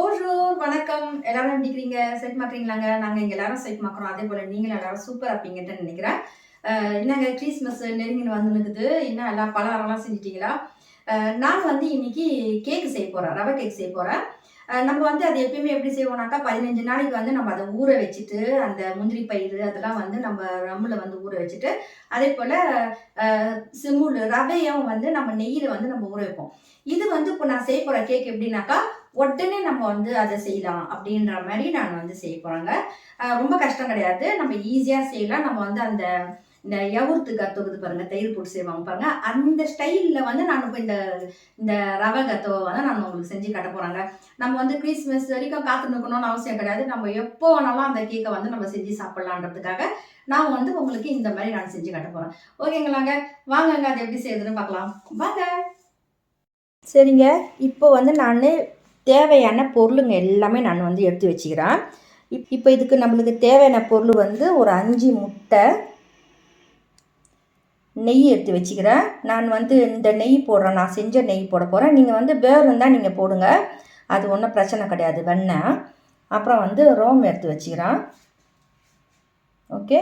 போஜூர் வணக்கம். எல்லாரும் எப்படி இருக்கிறீங்க? செட் மாக்குறீங்களாங்க நாங்கள் இங்கே எல்லாரும் செட் மாக்குறோம். அதே போல் நீங்களும் எல்லாரும் சூப்பர் அப்படிங்கிறத நினைக்கிறேன். என்னங்க கிறிஸ்மஸ் நெருங்கின்னு வந்து நிற்குது இன்னும் எல்லாம் பலகாரம்லாம் செஞ்சிட்டிங்களா? நான் வந்து இன்னைக்கு கேக் செய்ய போகிறேன் ரவை கேக் செய்ய போகிறேன் நம்ம வந்து அது எப்பயுமே எப்படி செய்வோம்னாக்கா பதினஞ்சு நாளைக்கு வந்து நம்ம அதை ஊற வச்சுட்டு அந்த முந்திரி பயிறு அதெல்லாம் வந்து நம்ம ரம்மில் வந்து ஊற வச்சுட்டு அதே போல் சிமுல் ரவையும் வந்து நம்ம நெய்யில் வந்து நம்ம ஊற வைப்போம். இது வந்து இப்போ நான் செய்ய போகிற கேக் எப்படின்னாக்கா உடனே நம்ம வந்து அதை செய்யலாம் அப்படின்ற மாதிரி நான் வந்து செய்ய போகிறாங்க ரொம்ப கஷ்டம் கிடையாது. நம்ம ஈஸியாக செய்யலாம். நம்ம வந்து அந்த இந்த யவுர்த்து கத்துக்குது பாருங்க தயிர் போட்டு செய்வாங்க பாருங்க. அந்த ஸ்டைலில் வந்து நான் இப்போ இந்த இந்த ரவை கத்தவை வந்து நான் உங்களுக்கு செஞ்சு கட்ட போகிறாங்க நம்ம வந்து கிறிஸ்மஸ் வரைக்கும் காத்து நிற்கணும்னு அவசியம் கிடையாது. நம்ம எப்போ வேணாலும் அந்த கேக்கை வந்து நம்ம செஞ்சு சாப்பிட்லான்றதுக்காக நான் வந்து உங்களுக்கு இந்த மாதிரி நான் செஞ்சு கட்ட போகிறேன் ஓகேங்களாங்க? வாங்கங்க அது எப்படி செய்யுதுன்னு பார்க்கலாம். வாங்க. சரிங்க. இப்போ வந்து நான் தேவையான பொருளுங்க எல்லாமே நான் வந்து எடுத்து வச்சுக்கிறேன். இப் இப்போ இதுக்கு நம்மளுக்கு தேவையான பொருள் வந்து ஒரு அஞ்சு முட்டை நெய் எடுத்து வச்சுக்கிறேன். நான் வந்து இந்த நெய் போடுறேன். நான் செஞ்ச நெய் போட போகிறேன் நீங்கள் வந்து பேர் இருந்தால் நீங்கள் போடுங்க. அது ஒன்றும் பிரச்சனை கிடையாது. வெண்ணெய் அப்புறம் வந்து ரோம் எடுத்து வச்சுக்கிறேன். ஓகே?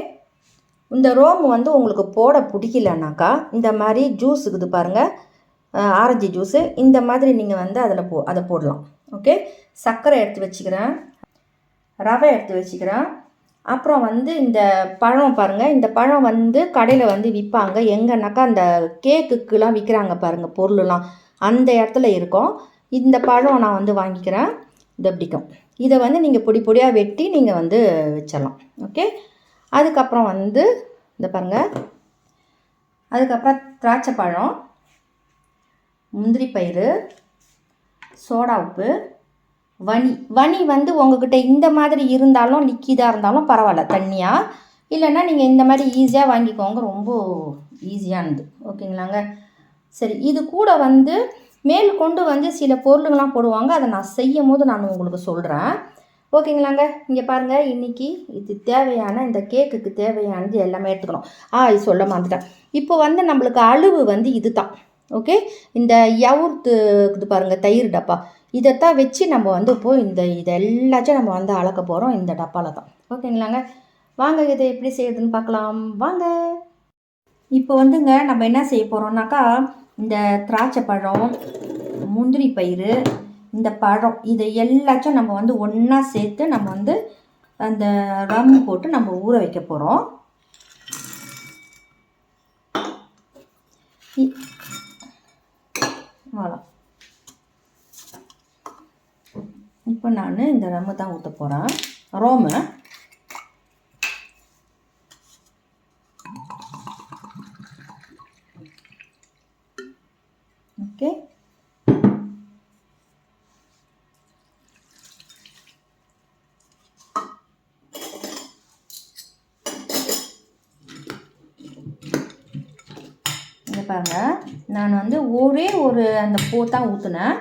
இந்த ரோம் வந்து உங்களுக்கு போட பிடிக்கலனாக்கா இந்த மாதிரி ஜூஸ் இருக்குது பாருங்கள் ஆரஞ்சு ஜூஸு இந்த மாதிரி நீங்கள் வந்து அதில் போ அதை போடலாம். ஓகே சர்க்கரை எடுத்து வச்சுக்கிறேன். ரவை எடுத்து வச்சுக்கிறேன். அப்புறம் வந்து இந்த பழம் பாருங்கள் இந்த பழம் வந்து கடையில் வந்து விற்பாங்க எங்கன்னாக்கா அந்த கேக்குக்கெலாம் விற்கிறாங்க பாருங்கள் பொருளெலாம் அந்த இடத்துல இருக்கும். இந்த பழம் நான் வந்து வாங்கிக்கிறேன். இது பிடிக்கும். இதை வந்து நீங்கள் பொடி பொடியாக வெட்டி நீங்கள் வந்து வச்சிடலாம். ஓகே அதுக்கப்புறம் வந்து இந்த பாருங்கள் அதுக்கப்புறம் திராட்சை பழம் முந்திரி பயிறு சோடா உப்பு வனி. வனி வந்து உங்ககிட்ட இந்த மாதிரி இருந்தாலும் லிக்கிதாக இருந்தாலும் பரவாயில்ல. தண்ணியாக இல்லைன்னா நீங்கள் இந்த மாதிரி ஈஸியாக வாங்கிக்கோங்க. ரொம்ப ஈஸியானது ஓகேங்களாங்க? சரி இது கூட வந்து மேல் கொண்டு வந்து சில பொருளுங்கள்லாம் போடுவாங்க. அதை நான் செய்யும் போது நான் உங்களுக்கு சொல்கிறேன் ஓகேங்களாங்க? இங்கே பாருங்கள் இன்றைக்கி இது தேவையான இந்த கேக்குக்கு தேவையானது எல்லாமே எடுத்துக்கணும். ஆ இது சொல்ல மாந்துட்டேன் இப்போ வந்து நம்மளுக்கு அளவு வந்து இது தான் ஓகே இந்த யவுர்த்து இது பாருங்கள் தயிர் டப்பா. இதைத்தான் வச்சு நம்ம வந்து இப்போது இந்த இதை எல்லாத்தையும் நம்ம வந்து அளக்க போகிறோம் இந்த டப்பாவில் தான். ஓகேங்களாங்க வாங்க இதை எப்படி செய்யுதுன்னு பார்க்கலாம். வாங்க. இப்போ வந்துங்க நம்ம என்ன செய்ய போகிறோம்னாக்கா இந்த திராட்சை பழம் முந்திரி பயிறு இந்த பழம் இதை எல்லாத்தையும் நம்ம வந்து ஒன்றா சேர்த்து நம்ம வந்து அந்த ரம் போட்டு நம்ம ஊற வைக்க போகிறோம் வாழா இப்போ நான் இந்த ரம்மை தான் ஊற்ற போகிறேன் ரோமு. பாருங்க நான் வந்து ஒரே ஒரு அந்த பூ தான் ஊற்றுனேன்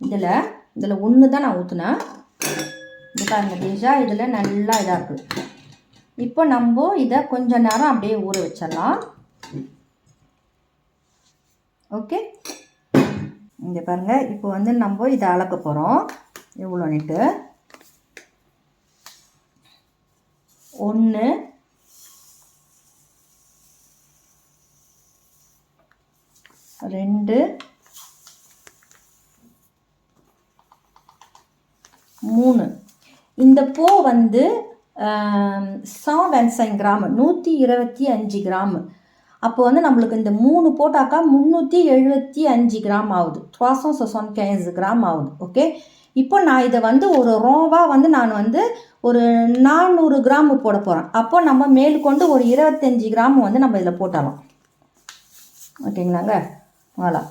இதில் இதில் ஒன்று தான் நான் ஊற்றுனேன் இது பாருங்க டேஜா இதில் நல்லா இதாக இருக்குது இப்போ நம்ம இதை கொஞ்ச நேரம் அப்படியே ஊற வச்சிடலாம். ஓகே இங்கே பாருங்கள் இப்போ வந்து நம்ம இதை அளக்க போகிறோம் எவ்வளோ நிட்டு ஒன்று ரெண்டு. மூணு. இந்த பூ வந்து சா வென்சைன் கிராம் நூற்றி இருபத்தி அஞ்சு கிராம். அப்போ வந்து நம்மளுக்கு இந்த மூணு போட்டாக்கா முந்நூற்றி எழுபத்தி அஞ்சு கிராம் ஆகுது. துவாசம் சொசன் கேஞ்சு கிராம் ஆகுது. ஓகே? இப்போ நான் இதை வந்து ஒரு ரோவாக வந்து நான் வந்து ஒரு நானூறு கிராம் போட போகிறேன் அப்போ நம்ம மேலுக்கொண்டு ஒரு இருபத்தஞ்சி கிராம் வந்து நம்ம இதில் போட்டலாம். ஓகேங்களாங்க? வாலா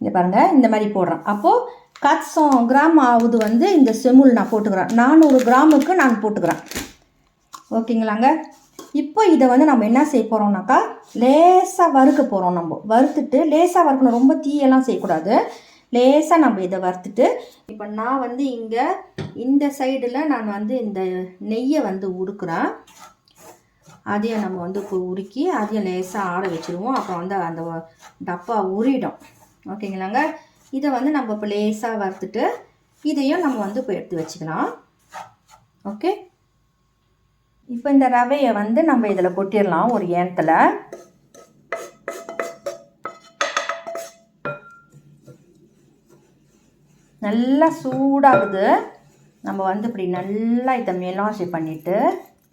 இங்கே பாருங்கள் இந்த மாதிரி போடுறேன். அப்போது கட்சம் கிராம் ஆகுது வந்து இந்த செமுல் நான் போட்டுக்கிறேன். நானூறு கிராமுக்கு நான் போட்டுக்கிறேன். ஓகேங்களாங்க? இப்போ இதை வந்து நம்ம என்ன செய்ய போகிறோம்னாக்கா லேசாக வறுக்க போகிறோம் நம்ம. வறுத்துட்டு லேசாக வறுக்கணும். ரொம்ப தீயெல்லாம் செய்யக்கூடாது. லேசாக நம்ம இதை வறுத்துட்டு இப்போ நான் வந்து இங்கே இந்த சைடில் நான் வந்து இந்த நெய்யை வந்து உருக்குறேன் அதையும் நம்ம வந்து இப்போ உருக்கி அதையும் லேசாக ஆட வச்சுருவோம். அப்புறம் வந்து அந்த டப்பா உரிடும். ஓகேங்களாங்க? இதை வந்து நம்ம இப்போ லேசாக வறுத்துட்டு இதையும் நம்ம வந்து இப்போ எடுத்து வச்சுக்கலாம். ஓகே? இப்போ இந்த ரவையை வந்து நம்ம இதில் கொட்டிடலாம் ஒரு ஏனத்தில் நல்லா சூடாகுது. நம்ம வந்து இப்படி நல்லா இதை மெலாசி பண்ணிவிட்டு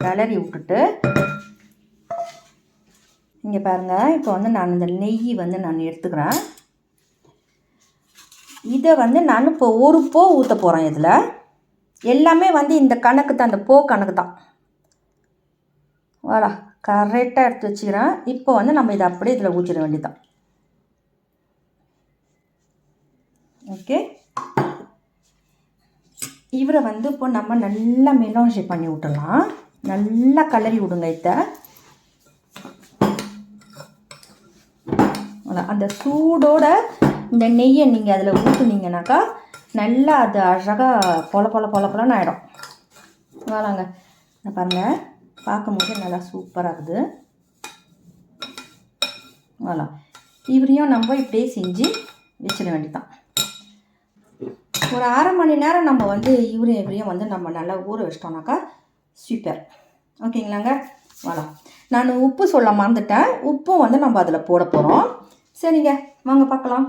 கிளறி விட்டுட்டு இங்கே பாருங்கள் இப்போ வந்து நான் இந்த நெய் வந்து நான் எடுத்துக்கிறேன். இதை வந்து நான் இப்போ ஒரு போ ஊற்ற போகிறேன் இதில். எல்லாமே வந்து இந்த கணக்கு தான் இந்த போ கணக்கு தான். வாடா கரெக்டாக எடுத்து வச்சுக்கிறேன். இப்போ வந்து நம்ம இதை அப்படியே இதில் ஊற்றிட வேண்டியதான் ஓகே. இவரை வந்து இப்போ நம்ம நல்லா மெலாஞ்சி பண்ணி விட்டுடலாம் நல்லா கலரி விடுங்க இதை. அந்த சூடோட இந்த நெய்யை நீங்கள் அதில் ஊற்றுனீங்கனாக்கா நல்லா அது அழகாக பொல பொல பொல பொலன்னு ஆகிடும் வாழாங்க பாருங்கள் பார்க்கும்போது நல்லா சூப்பராக இருக்குது. வாழா இவரையும் நம்ம இப்படியே செஞ்சு வச்சிட வேண்டியதான் ஒரு அரை மணி நேரம் நம்ம வந்து இவரையும் இவரையும் வந்து நம்ம நல்லா ஊற வச்சிட்டோம்னாக்கா சூப்பர் ஓகேங்களாங்க? வாழா நான் உப்பு சொல்ல மறந்துட்டேன். உப்பும் வந்து நம்ம அதில் போட போகிறோம் சரிங்க வாங்க பார்க்கலாம்.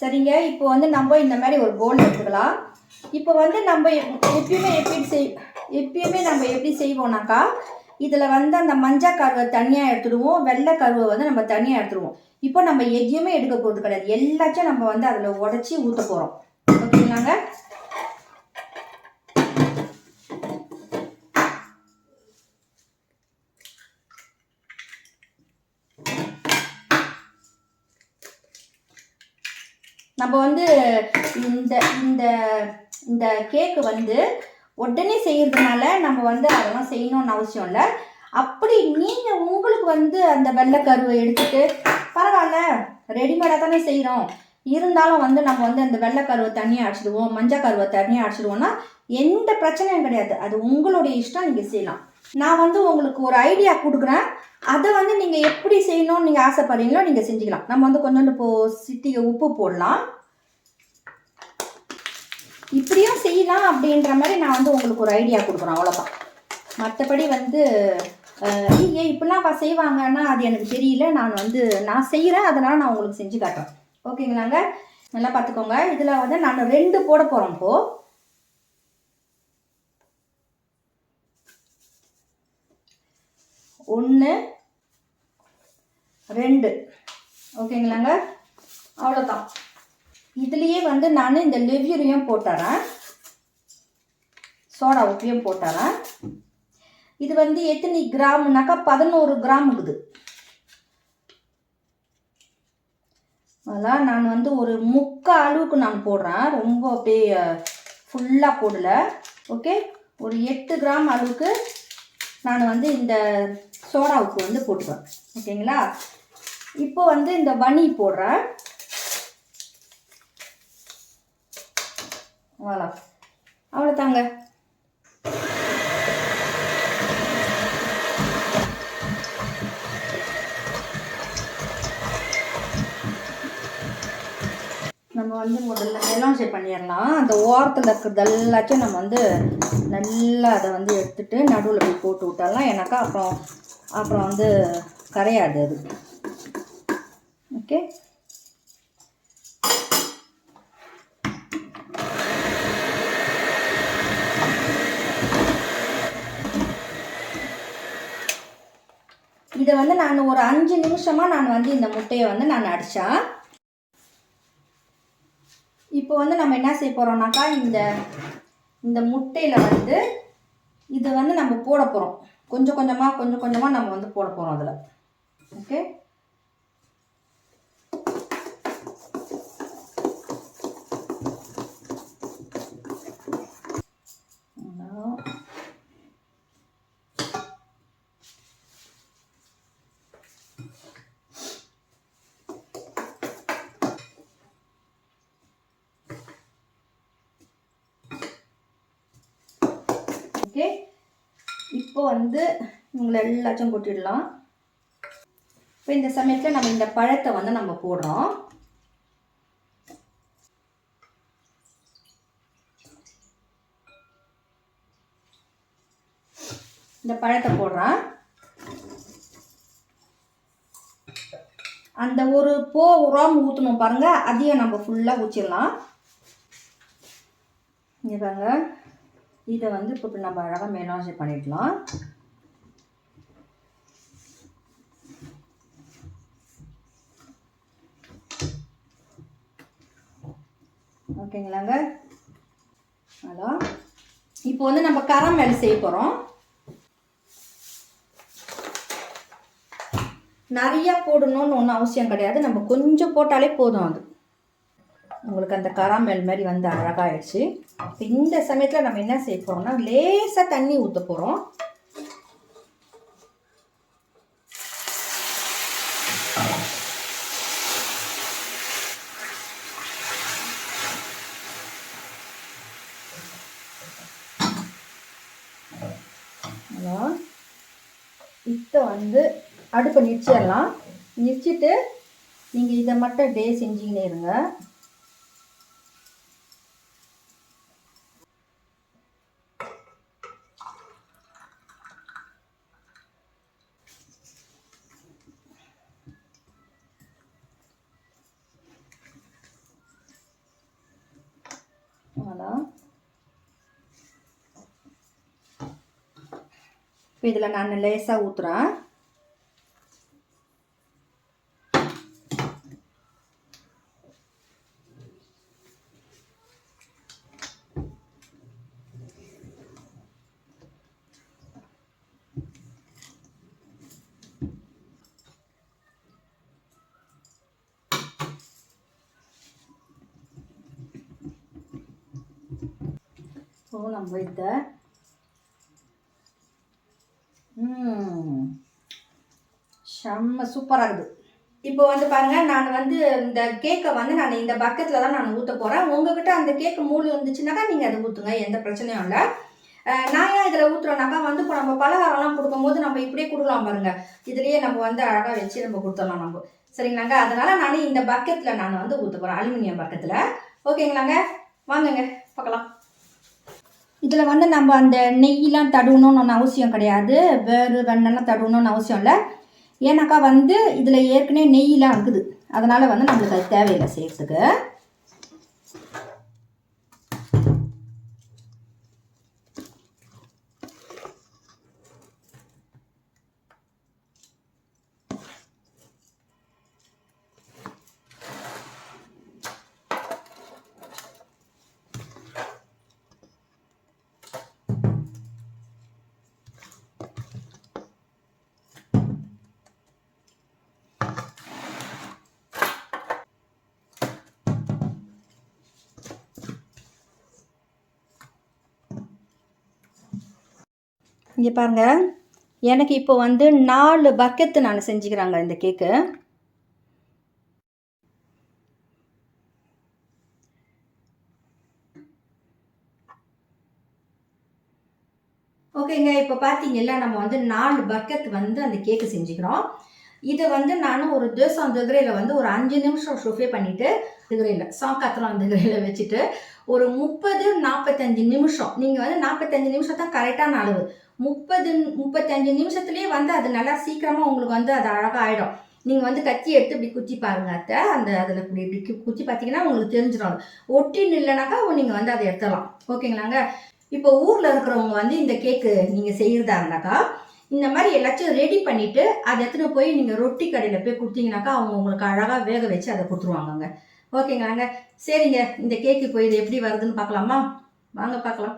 சரிங்க இப்போ வந்து நம்ம இந்த மாதிரி ஒரு போல் எடுத்துக்கலாம். இப்போ வந்து நம்ம எப்பயுமே எப்படி செய் எப்பயுமே நம்ம எப்படி செய்வோம்னாக்கா இதில் வந்து அந்த மஞ்சள் கருவை தனியாக எடுத்துடுவோம் வெள்ளை கருவை வந்து நம்ம தனியாக எடுத்துடுவோம். இப்போ நம்ம எதையுமே எடுக்க போகிறது கிடையாது. எல்லாத்தையும் நம்ம வந்து அதில் உடச்சி ஊற்ற போகிறோம் ஓகேங்களாங்க? நம்ம வந்து இந்த இந்த இந்த கேக்கு வந்து உடனே செய்கிறதுனால நம்ம வந்து அதெல்லாம் செய்யணும்னு அவசியம் இல்லை. அப்படி நீங்கள் உங்களுக்கு வந்து அந்த வெள்ளைக்கருவை எடுத்துட்டு பரவாயில்ல ரெடிமேடாக தானே செய்கிறோம் இருந்தாலும் வந்து நம்ம வந்து அந்த வெள்ளைக்கருவை தனியாக அடிச்சிடுவோம் மஞ்சள் கருவை தனியாக அடிச்சிடுவோம்னா எந்த பிரச்சனையும் கிடையாது. அது உங்களுடைய இஷ்டம் நீங்கள் செய்யலாம். நான் வந்து உங்களுக்கு ஒரு ஐடியா கொடுக்குறேன். அதை வந்து நீங்கள் எப்படி செய்யணும்னு நீங்கள் ஆசைப்படுறீங்களோ நீங்கள் செஞ்சுக்கலாம். நம்ம வந்து கொஞ்சோண்டு இப்போ சிட்டிகை உப்பு போடலாம். இப்படியும் செய்யலாம் அப்படின்ற மாதிரி நான் வந்து உங்களுக்கு ஒரு ஐடியா கொடுக்குறேன். அவ்வளோதான் மற்றபடி வந்து ஏ இப்படிலாம் செய்வாங்கன்னா அது எனக்கு தெரியல. நான் வந்து நான் செய்கிறேன் அதனால் நான் உங்களுக்கு செஞ்சு காட்டுறேன். ஓகேங்களாங்க? நல்லா பார்த்துக்கோங்க. இதில் வந்து நான் ரெண்டு போட போகிறோம் இப்போது ஒன்று ரெண்டு. ஓகேங்களாங்க? அவ்வளோதான் இதுலேயே வந்து நான் இந்த லெவியூரையும் போட்டுறேன். சோடா உப்பையும் போட்டுறேன். இது வந்து எத்தனை கிராம்னாக்கா பதினோரு கிராம் இருக்குது. அதான் நான் வந்து ஒரு முக்கால் அளவுக்கு நான் போடுறேன். ரொம்ப அப்படியே ஃபுல்லாக போடல. ஓகே? ஒரு எட்டு கிராம் அளவுக்கு நான் வந்து இந்த சோடா உப்பு வந்து போட்டுப்பேன் ஓகேங்களா? இப்போ வந்து இந்த பனி போடுறேன். அவ்வளோ தாங்க நம்ம வந்து முதல்ல மெலாஞ்சை பண்ணிடலாம். அந்த ஓரத்தில் இருக்கிறது எல்லாத்தையும் நம்ம வந்து நல்லா அதை வந்து எடுத்துட்டு நடுவில் போய் போட்டு விட்டாலாம் ஏன்னாக்கா அப்புறம் அப்புறம் வந்து கரையாது அது. ஓகே இதை வந்து நான் ஒரு அஞ்சு நிமிஷமாக நான் வந்து இந்த முட்டையை வந்து நான் அடித்தேன் இப்போ வந்து நம்ம என்ன செய்ய போகிறோம்னாக்கா இந்த இந்த முட்டையில் வந்து இதை வந்து நம்ம போட போகிறோம் கொஞ்சம் கொஞ்சமாக கொஞ்சம் கொஞ்சமாக நம்ம வந்து போட போகிறோம் அதில். ஓகே ஓகே இப்போ வந்து இவங்களை எல்லாச்சும் கொட்டிடலாம். இப்போ இந்த சமயத்தில் நம்ம இந்த பழத்தை வந்து நம்ம போடுறோம். இந்த பழத்தை போடுறேன். அந்த ஒரு போ உரம் ஊற்றணும் பாருங்கள் அதையும் நம்ம ஃபுல்லாக ஊற்றிடலாம் இங்கே பாருங்கள் இதை வந்து இப்போ நம்ம அழகாக மேலாஜ் பண்ணிடலாம். ஓகேங்களாங்க? ஹலோ? இப்போ வந்து நம்ம கரமேல் செய்ய போகிறோம் நிறையா போடணும்னு ஒன்றும் அவசியம் கிடையாது. நம்ம கொஞ்சம் போட்டாலே போதும் அது. உங்களுக்கு அந்த கராமல் மாதிரி வந்து அழகாகிடுச்சு இப்போ இந்த சமயத்தில் நம்ம என்ன செய்ய போகிறோம்னா லேசாக தண்ணி ஊற்ற போகிறோம் ஹலோ. வந்து அடுப்பை நிச்சிடலாம் நிச்சிட்டு நீங்கள் இதை மட்டும் டே செஞ்சுக்கினே இருங்க. Voilà இப்போ இதில் நான் லேசாக ஊற்றுறேன் பூனம் நம்ம இதை. செம்ம சூப்பராக இருக்குது. இப்போ வந்து பாருங்க நான் வந்து இந்த கேக்கை வந்து நான் இந்த பக்கத்தில் தான் நான் ஊற்ற போகிறேன் உங்ககிட்ட அந்த கேக்கு மூணு இருந்துச்சுனாக்கா நீங்கள் அதை ஊற்றுங்க எந்த பிரச்சனையும் இல்லை. நான் ஏன் இதில் ஊற்றுறோம்னாக்கா வந்து இப்போ நம்ம பலகாரம்லாம் கொடுக்கும்போது நம்ம இப்படியே கொடுக்கலாம் பாருங்க. இதுலேயே நம்ம வந்து அழகாக வச்சு நம்ம கொடுத்துடலாம் நம்ம. சரிங்களாங்க? அதனால் நான் இந்த பக்கெட்டில் நான் வந்து ஊற்ற போகிறேன் அலுமினியம் பக்கத்தில் ஓகேங்களாங்க? வாங்குங்க பார்க்கலாம். இதில் வந்து நம்ம அந்த நெய்யெலாம் தடவணும்னு ஒன்று அவசியம் கிடையாது. வேறு வெண்ணெல்லாம் தடவணும்னு அவசியம் இல்லை. ஏன்னாக்கா வந்து இதில் ஏற்கனவே நெய்யெலாம் இருக்குது. அதனால் வந்து நம்மளுக்கு அது தேவையில்லை செய்கிறதுக்கு இங்கே பாருங்க. எனக்கு இப்போ வந்து நாலு பக்கெட்டு நான் செஞ்சுக்கிறாங்க இந்த கேக்கு ஓகேங்க இப்போ பார்த்தீங்கல்ல நம்ம வந்து நாலு பக்கெட் வந்து அந்த கேக்கு செஞ்சுக்கிறோம். இதை வந்து நான் ஒரு தேசம் திகரையில் வந்து ஒரு அஞ்சு நிமிஷம் ஷுஃபே பண்ணிவிட்டு திகரையில் அந்த திகரையில் வச்சுட்டு ஒரு முப்பது நாற்பத்தஞ்சு நிமிஷம். நீங்கள் வந்து நாற்பத்தஞ்சு நிமிஷம் தான் கரெக்டான அளவு. முப்பது முப்பத்தஞ்சு நிமிஷத்துலேயே வந்து அது நல்லா சீக்கிரமாக உங்களுக்கு வந்து அது அழகாக ஆகிடும் நீங்கள் வந்து கத்தி எடுத்து இப்படி குத்தி பாருங்க அத்தை. அந்த அதில் இப்படி இப்படி கு- குத்தி பார்த்தீங்கன்னா உங்களுக்கு தெரிஞ்சிடும் ஒட்டின்னு இல்லைனாக்கா நீங்கள் வந்து அதை எடுத்துடலாம். ஓகேங்களாங்க? இப்போ ஊரில் இருக்கிறவங்க வந்து இந்த கேக்கு நீங்கள் செய்கிறதா இருந்தாக்கா இந்த மாதிரி எல்லாத்தையும் ரெடி பண்ணிவிட்டு அதை எடுத்துகிட்டு போய் நீங்கள் ரொட்டி கடையில் போய் கொடுத்தீங்கனாக்கா அவங்க உங்களுக்கு அழகாக வேக வச்சு அதை கொடுத்துருவாங்கங்க. ஓகேங்களாங்க சரிங்க இந்த கேக்கு இப்போ இது எப்படி வருதுன்னு பார்க்கலாமா? வாங்க பார்க்கலாம்.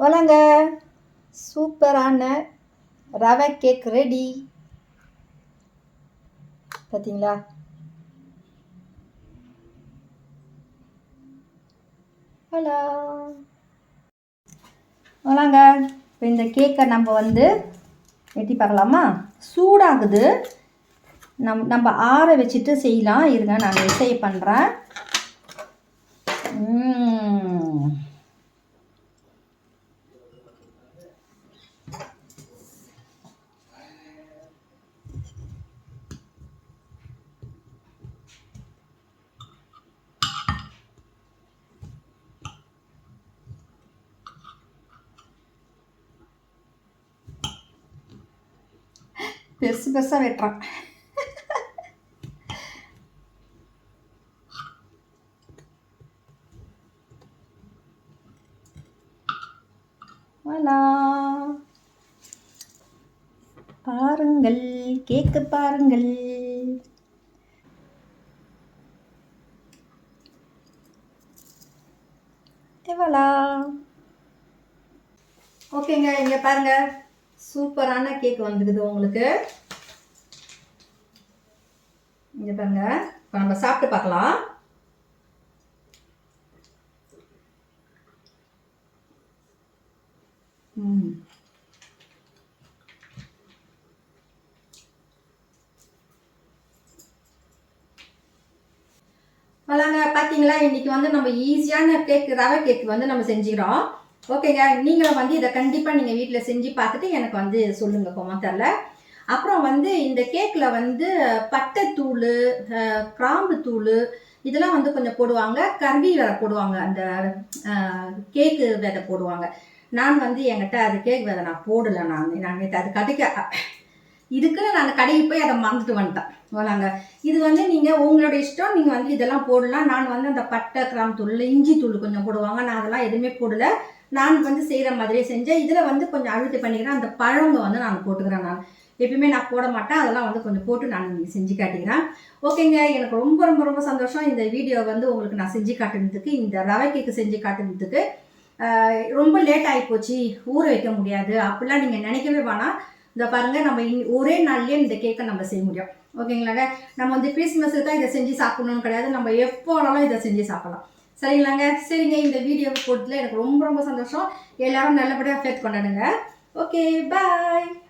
வளங்க சூப்பரான ரவை கேக் ரெடி பார்த்தீங்களா ஹலோ. வளங்க இப்போ இந்த கேக்கை நம்ம வந்து வெட்டி பார்க்கலாமா? சூடாகுது. நம் நம்ம ஆற வச்சுட்டு செய்யலாம். இருங்க நான் எஸ்ஐ பண்ணுறேன் பெருசு பெருசாக வெட்டுறான். வலா. பாருங்கள் கேக்கு பாருங்கள். எவ்வளா ஓகேங்க இங்கே பாருங்க. சூப்பரான கேக் வந்துக்குது உங்களுக்கு. இங்கே பாருங்க. இப்போ நம்ம சாப்பிட்டு பார்க்கலாம். ம். வளாங்க பார்த்தீங்களா இன்னைக்கு வந்து நம்ம ஈஸியான கேக் ரவை கேக் வந்து நம்ம செஞ்சுக்கிறோம். ஓகேங்க நீங்களும் வந்து இதை கண்டிப்பாக நீங்கள் வீட்டில் செஞ்சு பார்த்துட்டு எனக்கு வந்து சொல்லுங்கள் கொமாத்தரில் அப்புறம் வந்து இந்த கேக்கில் வந்து பட்டைத்தூள் கிராம்பு தூள் இதெல்லாம் வந்து கொஞ்சம் போடுவாங்க. கருவி விதை போடுவாங்க. அந்த கேக்கு விதை போடுவாங்க. நான் வந்து என்கிட்ட அது கேக் விதை நான் போடலை நான். நான் அது கடைக்க இதுக்குன்னு நான் கடைக்கு போய் அதை மறந்துட்டு வந்துட்டேன். வராங்க இது வந்து நீங்கள் உங்களோட இஷ்டம். நீங்கள் வந்து இதெல்லாம் போடலாம். நான் வந்து அந்த பட்டை கிராம் தூள் இஞ்சி தூள் கொஞ்சம் போடுவாங்க. நான் அதெல்லாம் எதுவுமே போடல. நான் வந்து செய்கிற மாதிரியே செஞ்சேன். இதில் வந்து கொஞ்சம் அழுத்தி பண்ணிக்கிறேன் அந்த பழங்க வந்து நான் போட்டுக்கிறேன் நான். எப்பயுமே நான் போட மாட்டேன். அதெல்லாம் வந்து கொஞ்சம் போட்டு நான் செஞ்சு காட்டிக்கிறேன். ஓகேங்க. எனக்கு ரொம்ப ரொம்ப ரொம்ப சந்தோஷம். இந்த வீடியோ வந்து உங்களுக்கு நான் செஞ்சு காட்டுனதுக்கு இந்த ரவை கேக்கு செஞ்சு காட்டுனதுக்கு. ரொம்ப லேட் ஆகி போச்சு ஊற வைக்க முடியாது. அப்படிலாம் நீங்கள் நினைக்கவே வேணாம். இந்த பாருங்க நம்ம இன்- ஒரே நாள்லயே இந்த கேக்கை நம்ம செய்ய முடியும். ஓகேங்களாங்க? நம்ம வந்து கிறிஸ்மஸுக்கு தான் இதை செஞ்சு சாப்பிடணும்னு கிடையாது. நம்ம எப்போ வேணாலும் இதை செஞ்சு சாப்பிடலாம். சரிங்களாங்க? சரிங்க இந்த வீடியோ போட்டதுல எனக்கு ரொம்ப ரொம்ப சந்தோஷம். எல்லாரும் நல்லபடியாக ஃபேத் கொண்டாடுங்க. Okay bye